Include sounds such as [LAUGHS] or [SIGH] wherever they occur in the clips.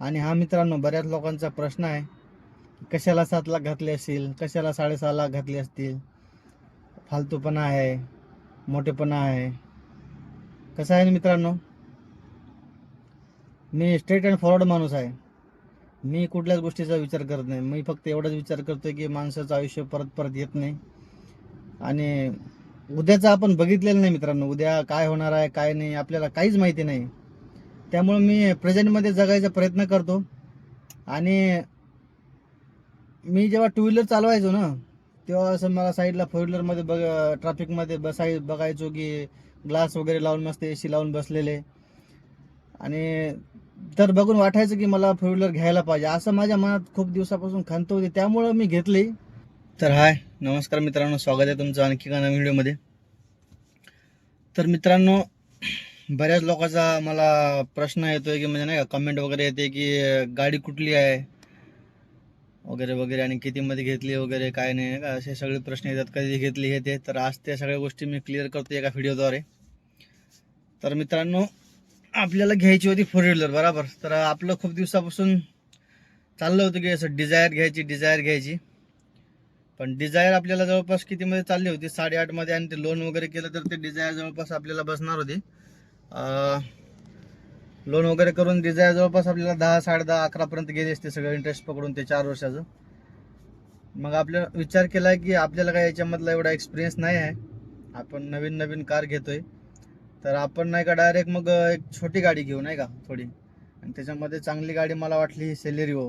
आणि हा मित्रांनो बऱ्याच लोकांचा प्रश्न आहे कशाला सात लाख घातले असतील कशाला साडेसहा लाख घातले असतील? फालतूपणा आहे मोठेपणा आहे. कसं आहे ना मित्रांनो? मी स्ट्रेट अँड फॉरवर्ड माणूस आहे. मी कुठल्याच गोष्टीचा विचार करत नाही. मी फक्त एवढाच विचार करतोय की माणसाचं आयुष्य परत परत येत नाही. आणि उद्याचं आपण बघितलेलं नाही मित्रांनो. उद्या काय होणार आहे काय नाही आपल्याला काहीच माहिती नाही. त्यामुळे मी प्रेझेंटमध्ये जगायचा प्रयत्न करतो. आणि मी जेव्हा टू व्हीलर चालवायचो ना तेव्हा असं मला साईडला फोर व्हीलरमध्ये बघ ट्रॅफिकमध्ये बसाय बघायचो की ग्लास वगैरे लावून मस्त ए सी लावून बसलेले. आणि तर बघून वाटायचं की मला फोर व्हीलर घ्यायला पाहिजे. असं माझ्या मनात खूप दिवसापासून खंत होती. त्यामुळं मी घेतली. तर हाय नमस्कार मित्रांनो. स्वागत आहे तुमचं आणखी एका नवीन व्हिडिओमध्ये तर मित्रांनो बऱ्याच लोकांचा मला प्रश्न येतोय की म्हणजे नाही का कमेंट वगैरे येते की गाडी कुठली आहे? वगैरे वगैरे आणि कितीमध्ये घेतली वगैरे काय नाही का? असे सगळे प्रश्न येतात कधी घेतली हे ते. तर आज त्या सगळ्या गोष्टी मी क्लिअर करतो एका व्हिडिओद्वारे तर मित्रांनो आपल्याला घ्यायची होती फोर व्हीलर बरोबर. तर आपलं खूप दिवसापासून चाललं होतं की असं डिझायर घ्यायची डिझायर घ्यायची. पण डिझायर आपल्याला जवळपास कितीमध्ये चालली होती? साडेआठमध्ये आणि ते लोन वगैरे केलं तर ते डिझायर जवळपास आपल्याला बसणार होती. लोन वगैरे करून डिझायर जवळपास आपल्याला दहा साडे दहा अकरापर्यंत गेले असते सगळं इंटरेस्ट पकडून ते चार वर्षाचं. मग आपल्या विचार केला की आपल्याला काय याच्यामधला एवढा एक्सपिरियन्स नाही आहे. आपण नवीन नवीन कार घेतोय. तर आपण नाही का डायरेक्ट मग एक छोटी गाडी घेऊ नाही का थोडी. आणि त्याच्यामध्ये चांगली गाडी मला वाटली सेलेरिओ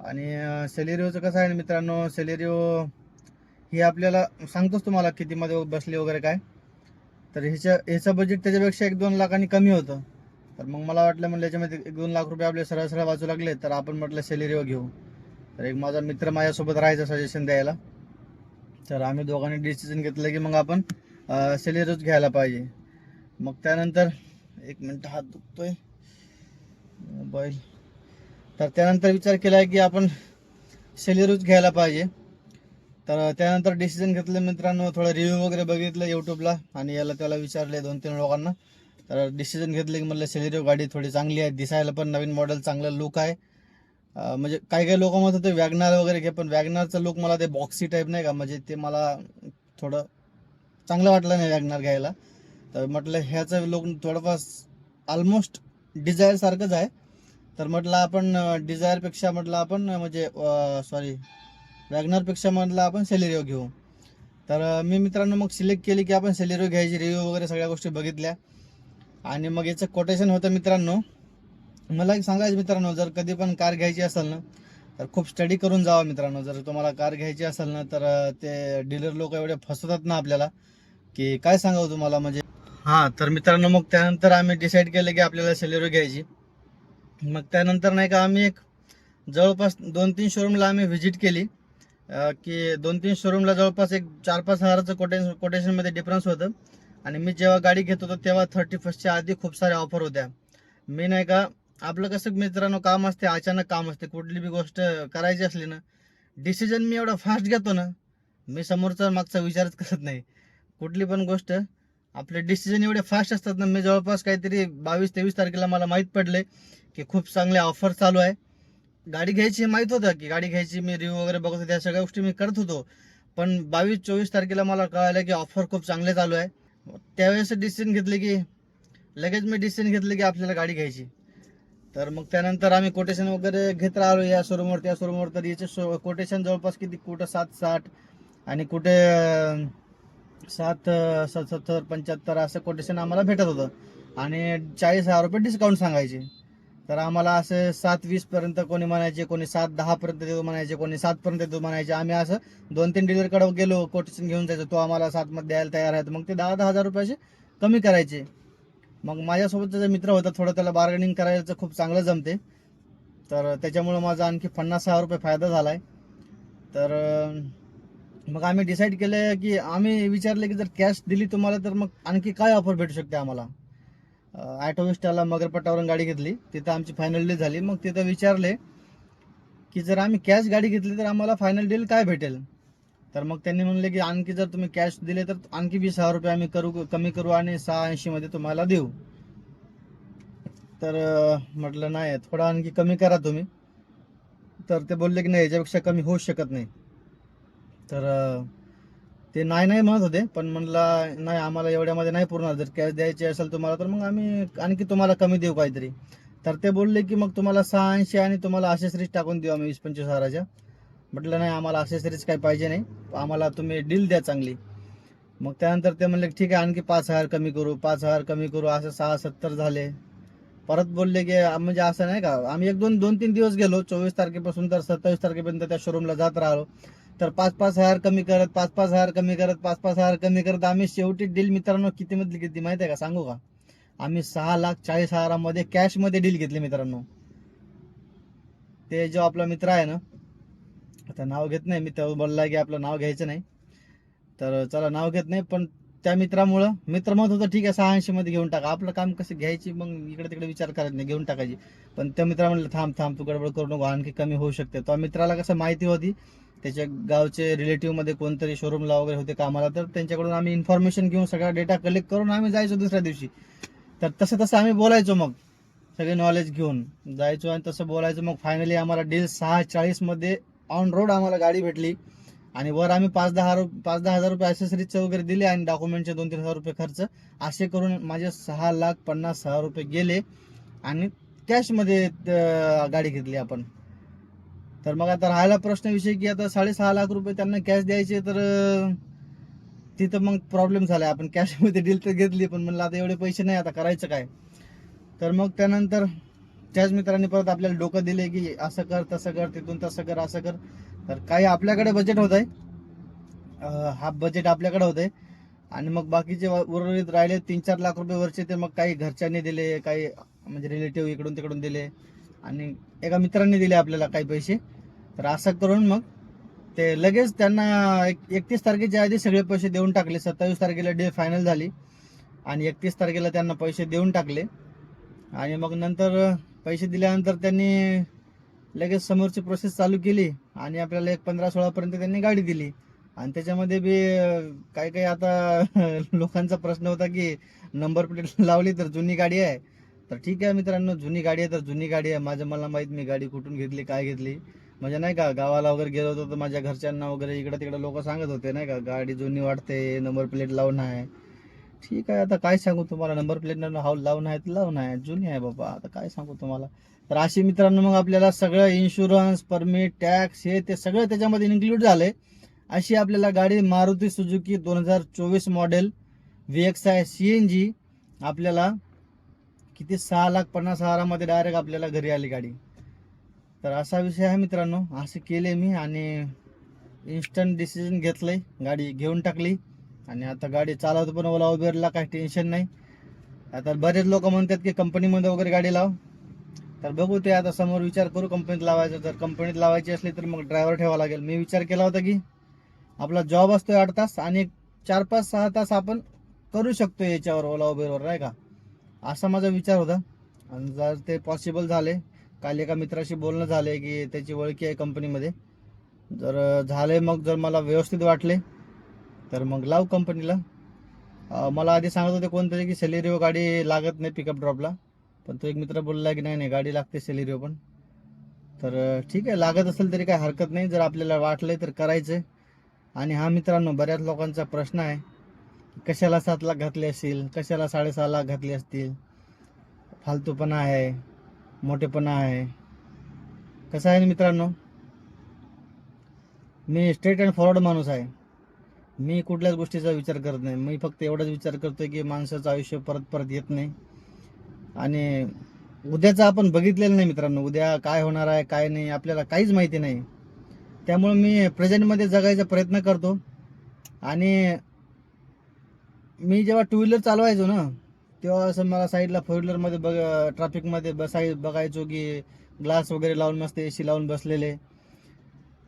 आणि सेलेरिओचं कसं आहे ना मित्रांनो सेलेरिओ ही आपल्याला सांगतोच तुम्हाला कितीमध्ये बसली वगैरे काय? तर ह्याच्या ह्याचं बजेट त्याच्यापेक्षा एक दोन लाखांनी कमी होतं. तर मग मला वाटलं म्हणलं याच्यामध्ये एक दोन लाख रुपये आपले सरळ सरळ वाचू लागले तर आपण म्हटलं सॅलरीवर घेऊ. तर एक माझा मित्र माझ्यासोबत राहायचं सजेशन द्यायला. तर आम्ही दोघांनी डिसिजन घेतलं की मग आपण सॅलरीच घ्यायला पाहिजे. मग त्यानंतर एक मिनटं हात दुखतोय. मोबाईल. तर त्यानंतर विचार केला की आपण सॅलरीच घ्यायला पाहिजे. तर त्यानंतर डिसिजन घेतलं मित्रांनो. थोडं रिव्ह्यू वगैरे बघितलं यूट्यूबला आणि याला त्याला विचारले दोन तीन लोकांना. तर डिसिजन घेतलं की म्हटलं सेलेरिओ गाडी थोडी चांगली आहे दिसायला पण नवीन मॉडेल चांगलं लुक आहे. म्हणजे काही काही लोक म्हणत होते वॅगनार वगैरे घे पण वॅगनारचं लुक मला ते बॉक्सी टाईप नाही का? म्हणजे ते मला थोडं चांगलं वाटलं नाही वॅगनार घ्यायला. तर म्हटलं ह्याचं लुक थोडंफार ऑलमोस्ट डिझायरसारखंच आहे. तर म्हटलं आपण डिझायरपेक्षा म्हटलं आपण म्हणजे सॉरी वॅगनरपेक्षा म्हटलं आपण सेलेरिओ घेऊ. तर मी मित्रांनो मग सिलेक्ट केली की आपण सेलेरिओ घ्यायची रिव्ह्यू वगैरे सगळ्या गोष्टी बघितल्या. आणि मग याचं कोटेशन होतं मित्रांनो. मला एक सांगायचं मित्रांनो जर कधी पण कार घ्यायची असेल ना तर खूप स्टडी करून जावा मित्रांनो. जर तुम्हाला कार घ्यायची असेल ना तर ते डीलर लोक एवढे फसवतात ना आपल्याला की काय सांगावं तुम्हाला? म्हणजे हां तर मित्रांनो मग त्यानंतर आम्ही डिसाईड केलं की आपल्याला सेलेरो घ्यायची. मग त्यानंतर नाही का आम्ही एक जवळपास दोन तीन शोरूमला आम्ही व्हिजिट केली. की दोन तीन शोरूमला जवळपास एक चार पाच हजाराचं कोटेशन कोटेशनमध्ये डिफरन्स होतं. आणि मी जेव्हा गाडी घेत होतो तेव्हा थर्टी फर्स्टच्या आधी खूप साऱ्या ऑफर होत्या. मी नाही का आपलं कसं मित्रांनो काम असते अचानक काम असते. कुठली बी गोष्ट करायची असली ना डिसिजन मी एवढा फास्ट घेतो ना मी समोरचा मागचा विचारच करत नाही. कुठली पण गोष्ट आपले डिसिजन एवढे फास्ट असतात ना मी जवळपास काहीतरी बावीस तेवीस तारखेला मला माहीत पडले की खूप चांगले ऑफर चालू आहे. गाडी घ्यायची माहीत होतं की गाडी घ्यायची मी रिव्ह्यू वगैरे बघत होतो त्या सगळ्या गोष्टी मी करत होतो. पण बावीस चोवीस तारखेला मला कळालं की ऑफर खूप चांगले चालू आहे. त्यावेळेस डिसिजन घेतले की लगेच मी डिसिजन घेतले की आपल्याला गाडी घ्यायची. तर मग त्यानंतर आम्ही कोटेशन वगैरे घेत राहिलो या शोरूमवर त्या शोरूमवर तर याचे कोटेशन जवळपास किती? कुठं सात साठ आणि कुठे सात सत्तर पंच्याहत्तर असं कोटेशन आम्हाला भेटत होतं. आणि चाळीस हजार रुपये डिस्काउंट सांगायचे. तर आम्हाला असं सात वीस पर्यंत कोणी म्हणायचे कोणी सात दहा पर्यंत देतो म्हणायचे कोणी सात पर्यंत देतो म्हणायचे. आम्ही असं दोन तीन डीलरकडे गेलो कोटेशन घेऊन जायचो तो आम्हाला सात मध्ये द्यायला तयार आहे तर मग ते दहा दहा हजार रुपयाचे कमी करायचे. मग माझ्यासोबत त्याचा मित्र होता थोडं त्याला बार्गेनिंग करायचं खूप चांगलं जमते. तर त्याच्यामुळं माझा आणखी पन्नास हजार रुपये फायदा झाला आहे तर मग आम्ही डिसाईड केलं की आम्ही विचारले की जर कॅश दिली तुम्हाला तर मग आणखी काय ऑफर भेटू शकते आम्हाला? ॲटोविस्टाला मगरपट्टावरून गाडी घेतली. तिथं आमची फायनल डील झाली. मग तिथं विचारले की जर आम्ही कॅश गाडी घेतली तर आम्हाला फायनल डील काय भेटेल? तर मग त्यांनी म्हणले की आणखी जर तुम्ही कॅश दिले तर आणखी वीस हजार रुपये आम्ही करू कमी करू आणि सहा ऐंशीमध्ये तुम्हाला देऊ. तर म्हटलं नाही थोडा आणखी कमी करा तुम्ही. तर ते बोलले की नाही याच्यापेक्षा कमी होऊ शकत नाही. तर ते नाही नाही म्हणत होते. पण म्हणला नाही आम्हाला एवढ्यामध्ये नाही पुरणार जर कॅश द्यायची असेल तुम्हाला तर मग आम्ही आणखी तुम्हाला कमी देऊ काहीतरी. तर ते बोलले की मग तुम्हाला सहा ऐंशी आणि तुम्हाला असेसरीज टाकून देऊ आम्ही वीस पंचवीस हजाराच्या. म्हटलं नाही आम्हाला असेसरीज काही पाहिजे नाही. आम्हाला तुम्ही डील द्या चांगली. मग त्यानंतर ते म्हणले ठीक आहे आणखी पाच हजार कमी करू पाच हजार कमी करू. असं सहा सत्तर झाले. परत बोलले की म्हणजे असं नाही का आम्ही एक दोन दोन तीन दिवस गेलो. चोवीस तारखेपासून तर सत्तावीस तारखेपर्यंत त्या शोरूमला जात राहिलो. तर पाच पाच हजार कमी करत पाच पाच हजार कमी करत पाच पाच हजार कमी करत आम्ही शेवटी डील मित्रांनो किती मधली किती माहिती आहे का? सांगू का? आम्ही सहा लाख चाळीस हजारामध्ये कॅशमध्ये डील घेतली मित्रांनो. ते जो आपला मित्र आहे ना आता नाव घेत नाही मी तेव्हा बोलला की आपलं नाव घ्यायचं नाही. तर चला नाव घेत नाही पण त्या मित्रामुळं मित्र म्हणत होतं ठीक आहे सहाऐंशी मध्ये घेऊन टाका. आपलं काम कसं घ्यायची मग इकडे तिकडे विचार करायचा नाही घेऊन टाकायची. पण त्या मित्रा म्हणलं थांब थांब तू गडबड करू नको आणखी कमी होऊ शकते. तो मित्राला कसं माहिती होती त्याच्या गावचे रिलेटिव्हमध्ये कोणतरी शोरूमला वगैरे होते कामाला तर त्यांच्याकडून आम्ही इन्फॉर्मेशन घेऊन सगळा डेटा कलेक्ट करून आम्ही जायचो दुसऱ्या दिवशी. तर तसं तसं आम्ही बोलायचो मग सगळे नॉलेज घेऊन जायचो आणि तसं बोलायचो मग फायनली आम्हाला डील सहा चाळीसमध्ये ऑन रोड आम्हाला गाडी भेटली. आणि वर आम्ही पाच दहा रु- पाच दहा हजार रुपये ॲसेसरीजचे वगैरे दिले आणि डॉक्युमेंटचे दोन तीन हजार रुपये खर्च असे करून माझे सहा लाख पन्नास हजार रुपये गेले. आणि कॅशमध्ये गाडी घेतली आपण. तर मग आता राहायला प्रश्न विषय की आता साडेसहा लाख रुपये त्यांना कॅश द्यायचे तर तिथं मग प्रॉब्लेम झाला आपण कॅशमध्ये डील तर घेतली पण म्हणलं आता एवढे पैसे नाही आता करायचं काय? तर मग त्यानंतर त्याच मित्रांनी परत आपल्याला डोकं दिले की असं कर तसं कर तिथून तसं कर असं कर. तर काही आपल्याकडे बजेट होत आहे हा बजेट आपल्याकडे होत आहे आणि मग बाकीचे उर्वरित राहिले तीन चार लाख रुपये वरचे ते मग काही घरच्यांनी दिले काही म्हणजे रिलेटिव्ह इकडून तिकडून दिले. आणि एका मित्रांनी दिले आपल्याला काही पैसे. तर असं करून मग ते लगेच त्यांना एक एकतीस तारखेच्या आधी सगळे पैसे देऊन टाकले. सत्तावीस तारखेला डे फायनल झाली. आणि एकतीस तारखेला त्यांना पैसे देऊन टाकले. आणि मग नंतर पैसे दिल्यानंतर त्यांनी लगेच समोरची प्रोसेस चालू केली. आणि आपल्याला एक पंधरा सोळापर्यंत त्यांनी गाडी दिली. आणि त्याच्यामध्ये बी काही काही आता [LAUGHS] लोकांचा प्रश्न होता की नंबर प्लेट लावली तर जुनी गाडी आहे. तर ठीक आहे मित्रांनो जुनी गाडी आहे तर जुनी गाडी आहे. माझं मला माहीत मी गाडी कुठून घेतली काय घेतली. म्हणजे नाही का गावाला वगैरे गेलो होतो तर माझ्या घरच्यांना वगैरे इकडे तिकडे लोक सांगत होते नाही का गाडी जुनी वाटते नंबर प्लेट लावून आहे. ठीक आहे आता काय सांगू तुम्हाला? नंबर प्लेट हाव लावून आहे तर लावून आहे जुनी आहे बाबा आता काय सांगू तुम्हाला? तर अशी मित्रांनो मग आपल्याला सगळं इन्शुरन्स परमिट टॅक्स हे ते सगळं त्याच्यामध्ये इन्क्लूड झाले अशी आपल्याला गाडी मारुती सुजुकी दोन हजार चोवीस model V X I C N G आपल्याला किती? सहा लाख पन्नास हजारामध्ये डायरेक्ट आपल्याला घरी आली गाडी. तर असा विषय आहे मित्रांनो. असे केले मी आणि इन्स्टंट डिसिजन घेतलंय. गाडी घेऊन टाकली. आणि आता गाडी चालवतो पण ओला उबेरला काही टेन्शन नाही. आता बरेच लोक म्हणतात की कंपनीमध्ये वगैरे गाडी लाव. तर बघू ते आता समोर विचार करू कंपनीत लावायचं. जर कंपनीत लावायची असली तर मग ड्रायव्हर ठेवा लागेल. मी विचार केला होता की आपला जॉब असतोय आठ तास आणि चार पाच सहा तास आपण करू शकतो याच्यावर ओला उबेरवर नाही का? असा माझा विचार होता. आणि जर ते पॉसिबल झाले काल एका मित्राशी बोलणं झालं आहे की त्याची ओळखी आहे कंपनीमध्ये. जर झालं मग जर मला व्यवस्थित वाटले तर मग लाव कंपनीला. मला आधी सांगत होते कोणतरी की सेलेरिओ गाडी लागत नाही पिकअप ड्रॉपला पण तो एक मित्र बोलला की नाही नाही गाडी लागते सेलेरिओ पण. तर ठीक आहे लागत असेल तरी काही हरकत नाही. जर आपल्याला वाटलंय तर करायचं आणि हा मित्रांनो बऱ्याच लोकांचा प्रश्न आहे कशाला सात लाख घातले असतील कशाला साडेसहा लाख घातले असतील? फालतूपणा आहे. मोठेपणा आहे. कसं आहे ना मित्रांनो? मी स्ट्रेट अँड फॉरवर्ड माणूस आहे. मी कुठल्याच गोष्टीचा विचार करत नाही. मी फक्त एवढाच विचार करतोय की माणसाचं आयुष्य परत परत येत नाही. आणि उद्याचं आपण बघितलेलं नाही मित्रांनो. उद्या काय होणार आहे काय नाही आपल्याला काहीच माहिती नाही. त्यामुळे मी प्रेझेंटमध्ये जगायचा प्रयत्न करतो. आणि मी जेव्हा टू व्हीलर चालवायचो ना तेव्हा असं मला साईडला फोर व्हीलरमध्ये बघ ट्रॅफिकमध्ये बसाय बघायचो की ग्लास वगैरे लावून मस्त ए सी लावून बसलेले.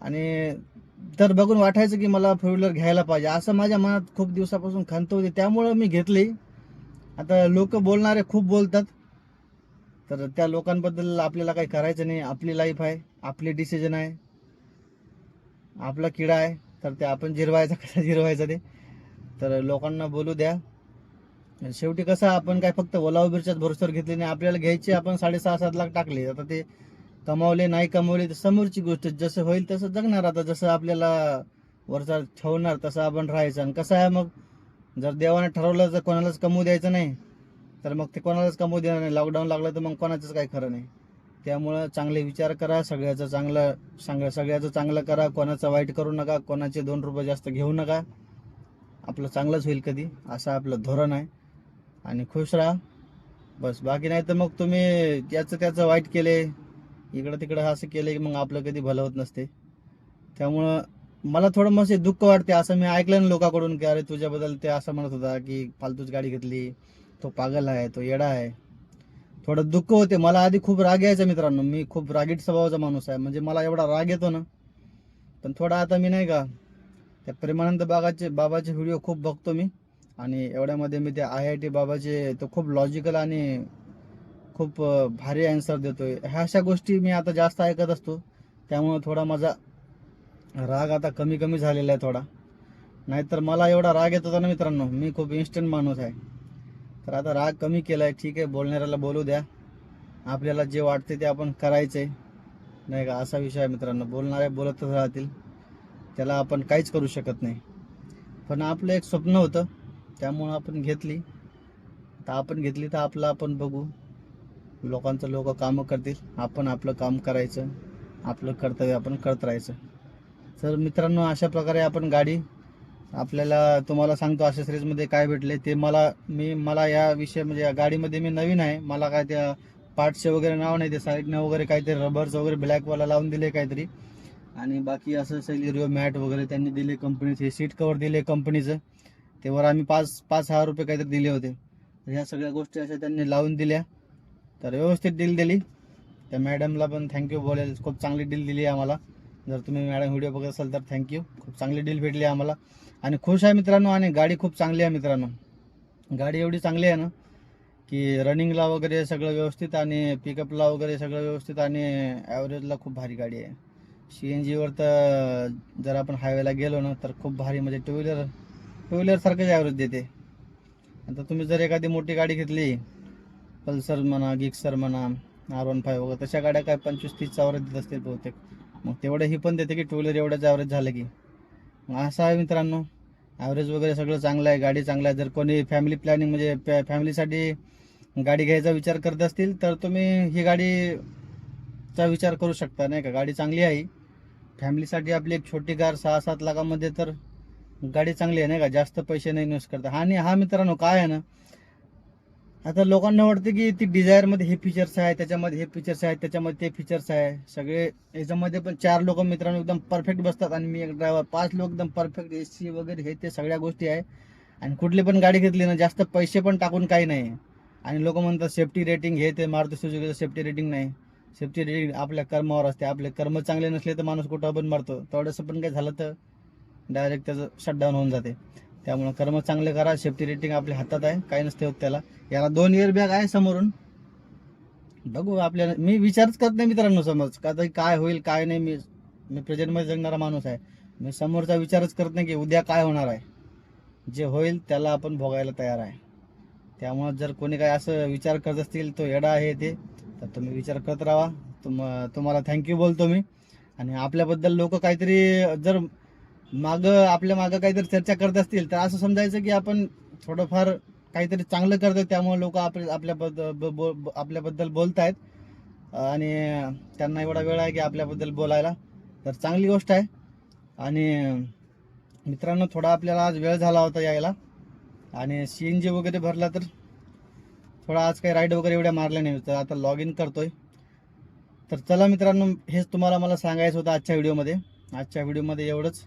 आणि तर बघून वाटायचं की मला फोर व्हीलर घ्यायला पाहिजे. असं माझ्या मनात खूप दिवसापासून खंत होती. त्यामुळं मी घेतली. आता लोक बोलणारे खूप बोलतात. तर त्या लोकांबद्दल आपल्याला काही करायचं नाही. आपली लाईफ आहे. आपली डिसिजन आहे. आपला किडा आहे. तर ते आपण जिरवायचा कसा जिरवायचा ते. तर लोकांना बोलू द्या. शेवटी कसं आपण काय फक्त ओला उबेरच्याच भरोश्यावर घेतली नाही आपल्याला घ्यायचे आपण साडेसहा सात लाख टाकले. आता ते कमावले नाही कमावले तर समोरची गोष्ट जसं होईल तसं जगणार. आता जसं आपल्याला वरचा ठेवणार तसं आपण राहायचं. आणि कसं आहे मग? जर देवाने ठरवलं तर कोणालाच कमवू द्यायचं नाही तर मग ते कोणालाच कमवू देणार नाही. लॉकडाऊन लागलं तर मग कोणाचंच काही खरं नाही. त्यामुळं चांगले विचार करा. सगळ्याचं चांगलं सांग सगळ्याचं चांगलं करा. कोणाचं वाईट करू नका. कोणाचे दोन रुपये जास्त घेऊ नका. आपलं चांगलंच होईल कधी. असं आपलं धोरण आहे. आणि खुश राहा. बस बाकी नाही तर मग तुम्ही याचं त्याचं वाईट केले इकडं तिकडं असं केलं की मग आपलं कधी भलं होत नसते. त्यामुळं मला थोडं मस्त दुःख वाटते असं मी ऐकलं ना लोकांकडून की अरे तुझ्याबद्दल ते असं म्हणत होता की फालतूच गाडी घेतली तो पागल आहे तो येडा आहे. थोडं दुःख होते. मला आधी खूप राग यायचा मित्रांनो. मी खूप रागीट स्वभावाचा माणूस आहे. म्हणजे मला एवढा राग येतो ना. पण थोडा आता मी नाही का त्या प्रेमानंद बागाचे बाबाचे व्हिडिओ खूप बघतो मी. आणि एवढ्यामध्ये मी ते आय आय टी बाबाचे तो खूप लॉजिकल आणि खूप भारी आन्सर देतोय. ह्या अशा गोष्टी मी आता जास्त ऐकत असतो. त्यामुळं थोडा माझा राग आता कमी कमी झालेला आहे थोडा. नाहीतर मला एवढा राग येत होता ना मित्रांनो. मी खूप इन्स्टंट माणूस आहे. तर आता राग कमी केला आहे ठीक आहे बोलणाऱ्याला बोलू द्या. आपल्याला जे वाटते ते आपण करायचंय. नाही का? असा विषय आहे मित्रांनो. बोलणारे बोलतच राहतील. त्याला आपण काहीच करू शकत नाही. पण आपलं एक स्वप्न होतं. त्यामुळं आपण घेतली. तर आपण घेतली तर आपलं आपण बघू. लोकांचं लोक कामं करतील. आपण आपलं काम करायचं. आपलं कर्तव्य आपण करत राहायचं. तर मित्रांनो अशा प्रकारे आपण गाडी आपल्याला तुम्हाला सांगतो अशा सिरीजमध्ये काय भेटले ते मला मी मला या विषय म्हणजे या गाडीमध्ये मी नवीन आहे. मला काय त्या पार्ट्सचे वगैरे नाव नाही ते साईडनं वगैरे काहीतरी रबरचं वगैरे ब्लॅकवाला लावून दिले काहीतरी. आणि बाकी असं सैलिरिओ मॅट वगैरे त्यांनी दिले कंपनीचे सीट कवर दिले कंपनीचं तेव्हा आम्ही पाच पाच हजार रुपये काहीतरी दिले होते. तर ह्या सगळ्या गोष्टी अशा त्यांनी लावून दिल्या. तर व्यवस्थित डील दिली. त्या मॅडमला पण थँक्यू बोलेल. खूप चांगली डील दिली आम्हाला. जर तुम्ही मॅडम व्हिडिओ बघत असाल तर थँक्यू खूप चांगली डील भेटली आम्हाला. आणि खुश आहे मित्रांनो आणि गाडी खूप चांगली आहे मित्रांनो. गाडी एवढी चांगली आहे ना की रनिंगला वगैरे सगळं व्यवस्थित आणि पिकअपला वगैरे सगळं व्यवस्थित आणि ॲव्हरेजला खूप भारी गाडी आहे. सी एन जीवर तर जर आपण हायवेला गेलो ना तर खूप भारी. म्हणजे टू व्हीलर टू व्हीलरसारखंच ॲव्हरेज देते? आता तुम्ही जर एखादी मोठी गाडी घेतली पल्सर म्हणा गिक्सर म्हणा आर वन फाय वगैरे तशा गाड्या काय पंचवीस तीसचा ॲव्हरेज देत असतील बहुतेक. मग तेवढं ही पण देते की टू व्हीलर एवढ्याच ॲव्हरेज झालं की. मग असं आहे मित्रांनो. ॲव्हरेज वगैरे सगळं चांगलं आहे गाडी चांगलं आहे. जर कोणी फॅमिली प्लॅनिंग म्हणजे फॅ फॅमिलीसाठी गाडी घ्यायचा विचार करत असतील तर तुम्ही ही गाडीचा विचार करू शकता नाही का? गाडी चांगली आहे. फॅमिलीसाठी आपली एक छोटी कार सहा सात लाखामध्ये तर गाडी चांगली आहे नाही का? जास्त पैसे नाही इन्व्हेस्ट करता. आणि हा मित्रांनो काय आहे ना? आता लोकांना वाटतं की ती डिझायरमध्ये हे फीचर्स आहे त्याच्यामध्ये हे फीचर्स आहेत त्याच्यामध्ये ते फीचर्स आहे. सगळे याच्यामध्ये पण चार लोक मित्रांनो एकदम परफेक्ट बसतात आणि मी एक ड्रायव्हर पाच लोक एकदम परफेक्ट ए सी वगैरे हे ते सगळ्या गोष्टी आहे. आणि कुठली पण गाडी घेतली ना जास्त पैसे पण टाकून काही नाही. आणि लोक म्हणतात सेफ्टी रेटिंग हे ते मारुती सुजुकीचं सेफ्टी रेटिंग नाही. सेफ्टी रेटिंग आपल्या कर्मावर असते. आपले कर्म चांगले नसले तर माणूस कुठं पण मारतो. तेवढंसं पण काही झालं तर डायरेक्ट त्याचं शटडाऊन होऊन जाते. त्यामुळे कर्म चांगले करा सेफ्टी रेटिंग आपल्या हातात आहे काही नसते होत त्याला. याला दोन इयर बॅग आहे समोरून. बघू आपल्याला मी विचारच करत नाही मित्रांनो समज का काय होईल काय नाही मी मी प्रेझेंटमध्ये जगणारा माणूस आहे. मी समोरचा विचारच करत नाही की उद्या काय होणार आहे. जे होईल त्याला आपण भोगायला तयार आहे. त्यामुळं जर कोणी काय असं विचार करत असतील तो येडा आहे ते तर तुम्ही विचार करत राहा. तुम तुम्हाला थँक्यू बोलतो मी. आणि आपल्याबद्दल लोक काहीतरी जर मागं आपल्या मागं काहीतरी चर्चा करत असतील तर असं समजायचं की आपण थोडंफार काहीतरी चांगलं करतो त्यामुळे लोक आपल्या आपल्याबद्दल ब- ब- आपल्याबद्दल बोलत आहेत आणि त्यांना एवढा वेळ आहे की आपल्याबद्दल बोलायला. तर चांगली गोष्ट आहे. आणि मित्रांनो थोडा आपल्याला आज वेळ झाला होता यायला. आणि सी एन जी वगैरे भरला तर थोडा आज काही राईड वगैरे एवढ्या मारल्या नाही. तर आता लॉग इन करतोय. तर चला मित्रांनो हेच तुम्हाला मला सांगायचं होतं आजच्या व्हिडिओमध्ये. आजच्या व्हिडिओमध्ये एवढंच.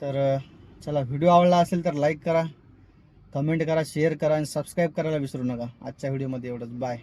तर चला व्हिडिओ आवडला असेल तर लाईक करा कमेंट करा शेअर करा आणि सबस्क्राईब करायला विसरू नका. आजच्या व्हिडिओमध्ये एवढंच. बाय